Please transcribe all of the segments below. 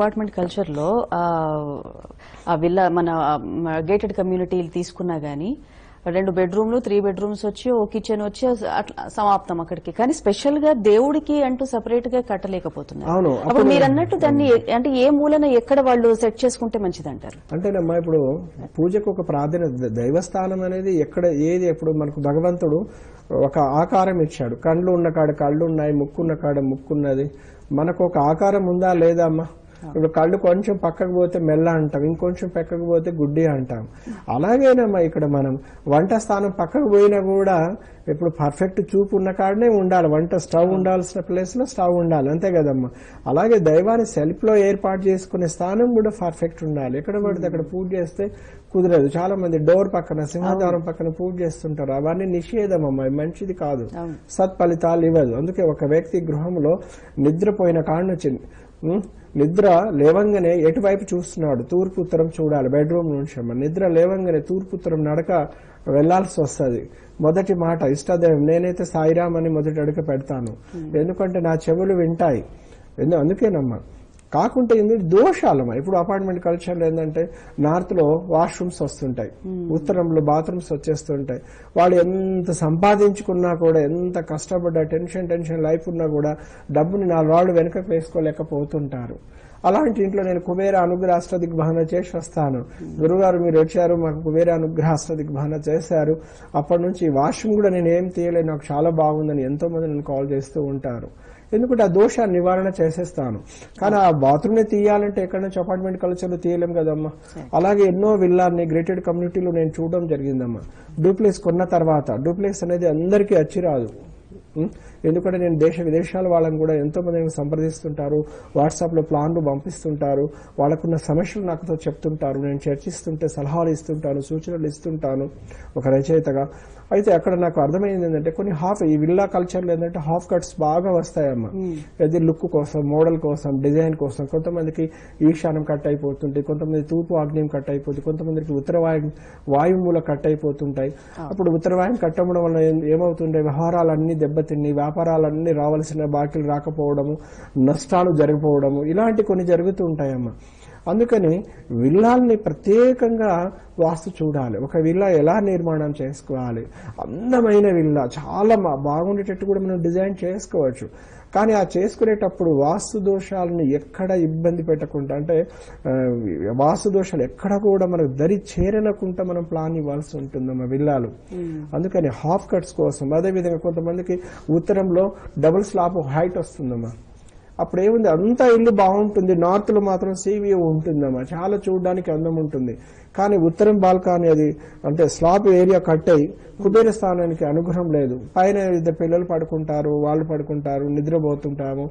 Apartment కల్చర్లో ఆ, villa మన గేటెడ్ కమ్యూనిటీ తీసుకున్నా గానీ రెండు బెడ్రూమ్లు త్రీ బెడ్రూమ్స్ వచ్చి ఓ కిచెన్ వచ్చి అట్లా సమాప్తం అక్కడికి. కానీ స్పెషల్గా దేవుడికి అంటూ సపరేట్గా కట్టలేకపోతున్నారు. అవును, అప్పుడు మీరు అన్నట్టు దాన్ని అంటే ఏ మూలన ఎక్కడ వాళ్ళు సెట్ చేసుకుంటే మంచిదంటారు? అంటేనమ్మా ఇప్పుడు పూజకు ఒక ప్రాధాన్యత దైవస్థానం అనేది ఎక్కడ ఏది ఇప్పుడు మనకు భగవంతుడు ఒక ఆకారం ఇచ్చాడు. కళ్ళు ఉన్న కాడ కళ్ళు ఉన్నాయి ముక్కు ఉన్న కాడ ముక్కు ఉన్నది. మనకు ఒక ఆకారం ఉందా లేదా అమ్మా? ఇప్పుడు కళ్ళు కొంచెం పక్కకు పోతే మెల్ల అంటాం ఇంకొంచెం పక్కకు పోతే గుడ్డి అంటాం. అలాగేనమ్మా ఇక్కడ మనం వంట స్థానం పక్కకు పోయినా కూడా ఇప్పుడు పర్ఫెక్ట్ చూపు ఉన్న కాడనే ఉండాలి. వంట స్టవ్ ఉండాల్సిన ప్లేస్లో స్టవ్ ఉండాలి. అంతే కదమ్మా. అలాగే దైవాన్ని సెల్ఫ్లో ఏర్పాటు చేసుకునే స్థానం కూడా పర్ఫెక్ట్ ఉండాలి. ఎక్కడ పడితే అక్కడ పూజ చేస్తే కుదరదు. చాలా మంది డోర్ పక్కన సింహద్వారం పక్కన పూజ చేస్తుంటారు. అవన్నీ నిషేధం అమ్మా మంచిది కాదు. సత్ఫలితాలు ఇవ్వదు. అందుకే ఒక వ్యక్తి గృహంలో నిద్రపోయిన కాడ నుంచి ఉం, నిద్ర లేవంగానే ఎటువైపు చూస్తున్నాడు? తూర్పు ఉత్తరం చూడాలి బెడ్రూమ్ నుంచి. అమ్మ నిద్ర లేవంగానే తూర్పు ఉత్తరం నడక వెళ్ళాల్సి వస్తుంది. మొదటి మాట ఇష్టదైవం నేనైతే సాయిరామ్ అని మొదటి అడుగు పెడతాను. ఎందుకంటే నా చెవులు వింటాయి. అందుకేనమ్మా కాకుంటే ఏంది? దోషాలమ్మా ఇప్పుడు అపార్ట్మెంట్ కల్చర్లో ఏంటంటే నార్త్లో వాష్రూమ్స్ వస్తుంటాయి. ఉత్తరంలో బాత్రూమ్స్ వచ్చేస్తుంటాయి. వాళ్ళు ఎంత సంపాదించుకున్నా కూడా ఎంత కష్టపడ్డా టెన్షన్ టెన్షన్ లైఫ్ ఉన్నా కూడా డబ్బుని నాలుగు రాళ్ళు వెనకకు వేసుకోలేకపోతుంటారు. అలాంటి ఇంట్లో నేను కుబేర అనుగ్రహ అష్టదిగ్భాన చేసి వస్తాను. గురుగారు మీరు వచ్చారు మాకు కుబేర అనుగ్రహ అష్టదిగ్భాన చేశారు. అప్పటి నుంచి వాష్రూమ్ కూడా నేను ఏం తీయలేదు. నాకు చాలా బాగుందని ఎంతో మంది నన్ను కాల్ చేస్తూ ఉంటారు. ఎందుకంటే ఆ దోషాన్ని నివారణ చేసేస్తాను. కానీ ఆ బాత్రూమ్ని తీయాలంటే ఎక్కడ నుంచి అపార్ట్మెంట్ కల్చర్లో తీయలేం కదమ్మా. అలాగే ఎన్నో విల్లాన్ని గ్రేటెడ్ కమ్యూనిటీలో నేను చూడడం జరిగిందమ్మా. డూప్లెక్స్ కొన్న తర్వాత డూప్లెక్స్ అనేది అందరికీ వచ్చి రాదు ఉం? ఎందుకంటే నేను దేశ విదేశాల వాళ్ళని కూడా ఎంతో మందిని సంప్రదిస్తుంటారు వాట్సాప్లో ప్లాన్లు పంపిస్తుంటారు వాళ్ళకున్న సమస్యలు నాకుతో చెప్తుంటారు నేను చర్చిస్తుంటే సలహాలు ఇస్తుంటాను సూచనలు ఇస్తుంటాను ఒక రచయితగా. అయితే అక్కడ నాకు అర్థమైంది ఏంటంటే కొన్ని హాఫ్ ఈ విల్లా కల్చర్లో ఏంటంటే హాఫ్ కట్స్ బాగా వస్తాయమ్మా. అది లుక్ కోసం మోడల్ కోసం డిజైన్ కోసం కొంతమందికి ఈశాన్యం కట్ అయిపోతుంటాయి కొంతమంది తూర్పు ఆగ్నేయం కట్ అయిపోతుంది కొంతమందికి ఉత్తర వాయు వాయుమూల కట్ అయిపోతుంటాయి. అప్పుడు ఉత్తరవాయం కట్టడం వల్ల ఏం- ఏమవుతుండే? వ్యవహారాలన్నీ దెబ్బతిని వ్యాపారాలన్నీ రావాల్సిన బాకీలు రాకపోవడము నష్టాలు జరిగిపోవడము ఇలాంటి కొన్ని జరుగుతూ ఉంటాయమ్మా. అందుకని విల్లాల్ని ప్రత్యేకంగా వాస్తు చూడాలి. ఒక విల్లా ఎలా నిర్మాణం చేసుకోవాలి? అందమైన విల్లా చాలా బాగుండేటట్టు కూడా మనం డిజైన్ చేసుకోవచ్చు. కానీ ఆ చేసుకునేటప్పుడు వాస్తు దోషాలను ఎక్కడ ఇబ్బంది పెట్టకుండా అంటే వాస్తు దోషాలు ఎక్కడ కూడా మనకు దరి చేరనకుండా మనం ప్లాన్ ఇవ్వాల్సి ఉంటుందమ్మా విల్లాలు. అందుకని హాఫ్ కట్స్ కోసం అదేవిధంగా కొంతమందికి ఉత్తరంలో డబుల్ స్లాబ్ హైట్ వస్తుందమ్మా. అప్పుడు ఏముంది అంతా ఇల్లు బాగుంటుంది నార్త్లో మాత్రం సీవీ ఉంటుందమ్మా. చాలా చూడడానికి అందం ఉంటుంది కానీ ఉత్తరం బాల్కాని అది అంటే స్లాబ్ ఏరియా కట్ అయి కుబేర స్థానానికి అనుగ్రహం లేదు. పైన ఇద్దరు పిల్లలు పడుకుంటారు వాళ్ళు పడుకుంటారు నిద్రపోతుంటాము.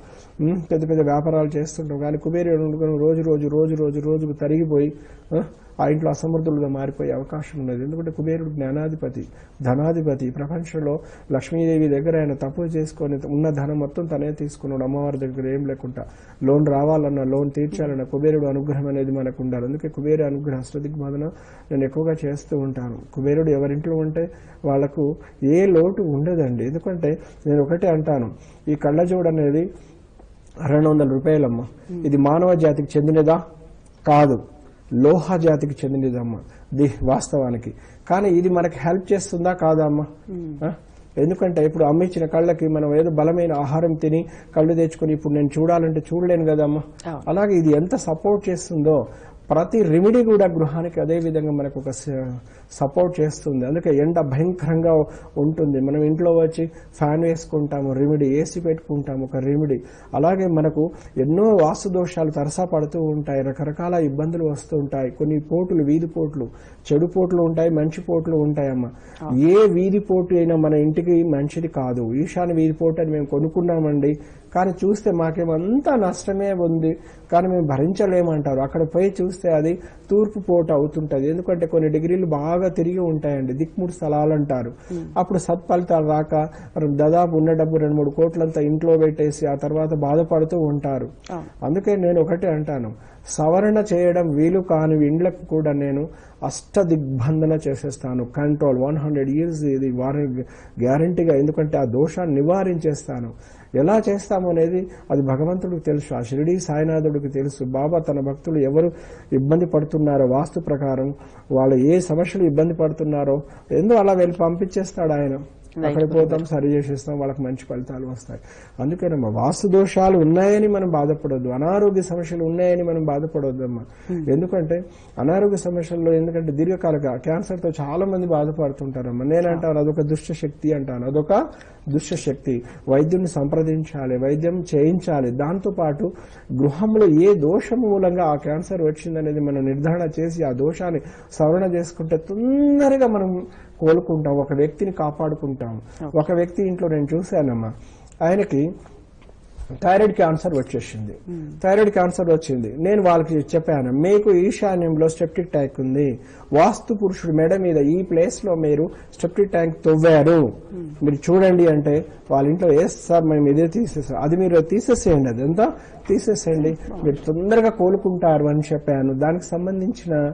పెద్ద పెద్ద వ్యాపారాలు చేస్తుంటాం కానీ కుబేర అనుగ్రహం రోజు రోజు రోజు రోజు రోజు తరిగిపోయి ఆ, ఇంట్లో అసమర్థులుగా మారిపోయే అవకాశం ఉన్నది. ఎందుకంటే కుబేరుడు జ్ఞానాధిపతి ధనాధిపతి. ప్రపంచంలో లక్ష్మీదేవి దగ్గర ఆయన తప్పు చేసుకొని ఉన్న ధనం మొత్తం తనే తీసుకున్నాడు. అమ్మవారి దగ్గర ఏం లేకుండా. లోన్ రావాలన్నా లోన్ తీర్చాలన్నా కుబేరుడు అనుగ్రహం అనేది మనకు ఉండాలి. అందుకే కుబేర అనుగ్రహ అష్టదిగ్బాధన నేను ఎక్కువగా చేస్తూ ఉంటాను కుబేరుడు ఎవరింట్లో ఉంటే వాళ్ళకు ఏ లోటు ఉండదండి. ఎందుకంటే నేను ఒకటే అంటాను ఈ కళ్ళజోడు అనేది రెండు వందల రూపాయలమ్మ. ఇది మానవ జాతికి చెందినదా? కాదు. లోహ జాతికి చెందినదమ్మా. ది వాస్తవానికి. కానీ ఇది మనకి హెల్ప్ చేస్తుందా కాదా అమ్మా? ఆ? ఎందుకంటే ఇప్పుడు అమ్మించిన కళ్ళకి మనం ఏదో బలమైన ఆహారం తిని కళ్ళు తెచ్చుకొని ఇప్పుడు నేను చూడాలంటే చూడలేను కదమ్మా. అలాగే ఇది ఎంత సపోర్ట్ చేస్తుందో ప్రతి రెమెడీ కూడా గృహానికి అదే విధంగా మనకు ఒక సపోర్ట్ చేస్తుంది. అందుకే ఎండ భయంకరంగా ఉంటుంది. మనం ఇంట్లో వచ్చి ఫ్యాన్ వేసుకుంటాము రెమెడీ ఏసీ పెట్టుకుంటాము ఒక రెమెడీ అలాగే మనకు ఎన్నో వాస్తు దోషాలు తరసా పడుతూ ఉంటాయి. రకరకాల ఇబ్బందులు వస్తూ ఉంటాయి. కొన్ని పోటులు వీధి పోట్లు. చెడు పోట్లు ఉంటాయి మంచి పోట్లు ఉంటాయమ్మా ఏ వీధి పోటు అయినా మన ఇంటికి మంచిది కాదు. ఈశాన్య వీధి పోటు అని మేము కొనుక్కున్నామండి. కానీ చూస్తే మాకేమంతా నష్టమే ఉంది. కానీ మేము భరించలేమంటారు. అక్కడ పోయి చూస్తే అది తూర్పు పోటు అవుతుంటది. ఎందుకంటే కొన్ని డిగ్రీలు బాగా తిరిగి ఉంటాయండి. దిక్ముడు స్థలాలు అంటారు అప్పుడు సత్ఫలితాలు రాక దాదాపు ఉన్న డబ్బు రెండు మూడు కోట్లంతా ఇంట్లో పెట్టేసి ఆ తర్వాత బాధపడుతూ ఉంటారు. అందుకే నేను ఒకటే అంటాను. సవరణ చేయడం వీలు కాని ఇండ్లకు కూడా నేను అష్ట దిగ్బంధన చేసేస్తాను. కంట్రోల్ వన్ హండ్రెడ్ ఇయర్స్ ఇది వారి గ్యారంటీగా ఎందుకంటే ఆ దోషాన్ని నివారించేస్తాను. ఎలా చేస్తాము అనేది అది భగవంతుడికి తెలుసు ఆ షిరిడి సాయినాథుడికి తెలుసు. బాబా తన భక్తులు ఎవరు ఇబ్బంది పడుతున్నారో వాస్తు ప్రకారం వాళ్ళు ఏ సమస్యలు ఇబ్బంది పడుతున్నారో ఎందు అలా వెళ్ళి పంపించేస్తాడు ఆయన? అక్కడికి పోతాం సరి చేసేస్తాం వాళ్ళకి మంచి ఫలితాలు వస్తాయి. అందుకేనమ్మా వాస్తు దోషాలు ఉన్నాయని మనం బాధపడొద్దు. అనారోగ్య సమస్యలు ఉన్నాయని మనం బాధపడొద్దమ్మా ఎందుకంటే అనారోగ్య సమస్యల్లో ఎందుకంటే దీర్ఘకాలిక క్యాన్సర్తో చాలా మంది బాధపడుతుంటారమ్మా. నేనంటాను అదొక దుష్ట శక్తి అంటాను. అదొక దుష్ట శక్తి. వైద్యుని సంప్రదించాలి వైద్యం చేయించాలి. దాంతో పాటు గృహంలో ఏ దోషం మూలంగా ఆ క్యాన్సర్ వచ్చిందనేది మనం నిర్ధారణ చేసి ఆ దోషాన్ని సవరణ చేసుకుంటే తొందరగా మనం కోలుకుంటాం ఒక వ్యక్తిని కాపాడుకుంటాం. ఒక వ్యక్తి ఇంట్లో నేను చూశానమ్మా. ఆయనకి థైరాయిడ్ క్యాన్సర్ వచ్చేసింది. థైరాయిడ్ క్యాన్సర్ వచ్చింది. నేను వాళ్ళకి చెప్పాను మీకు ఈశాన్యంలో స్టెప్టిక్ ట్యాంక్ ఉంది. వాస్తు పురుషుడు మెడ మీద ఈ ప్లేస్లో మీరు స్టెప్టిక్ ట్యాంక్ తవ్వారు. మీరు చూడండి అంటే వాళ్ళ ఇంట్లో ఏ సార్ మేము ఇదే తీసేసాం అది మీరు తీసేసేయండి అది ఎంత? తీసేసేయండి. మీరు తొందరగా కోలుకుంటారు అని చెప్పాను. దానికి సంబంధించిన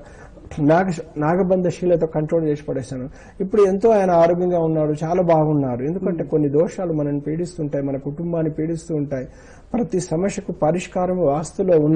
నాగ నాగబంధ శీలతో కంట్రోల్ చేసి పడేశాను. ఇప్పుడు ఎంతో ఆయన ఆరోగ్యంగా ఉన్నాడు చాలా బాగున్నారు. ఎందుకంటే కొన్ని దోషాలు మనల్ని పీడిస్తుంటాయి మన కుటుంబాన్ని పీడిస్తూ ఉంటాయి. ప్రతి సమస్యకు పరిష్కారం వాస్తులో ఉన్న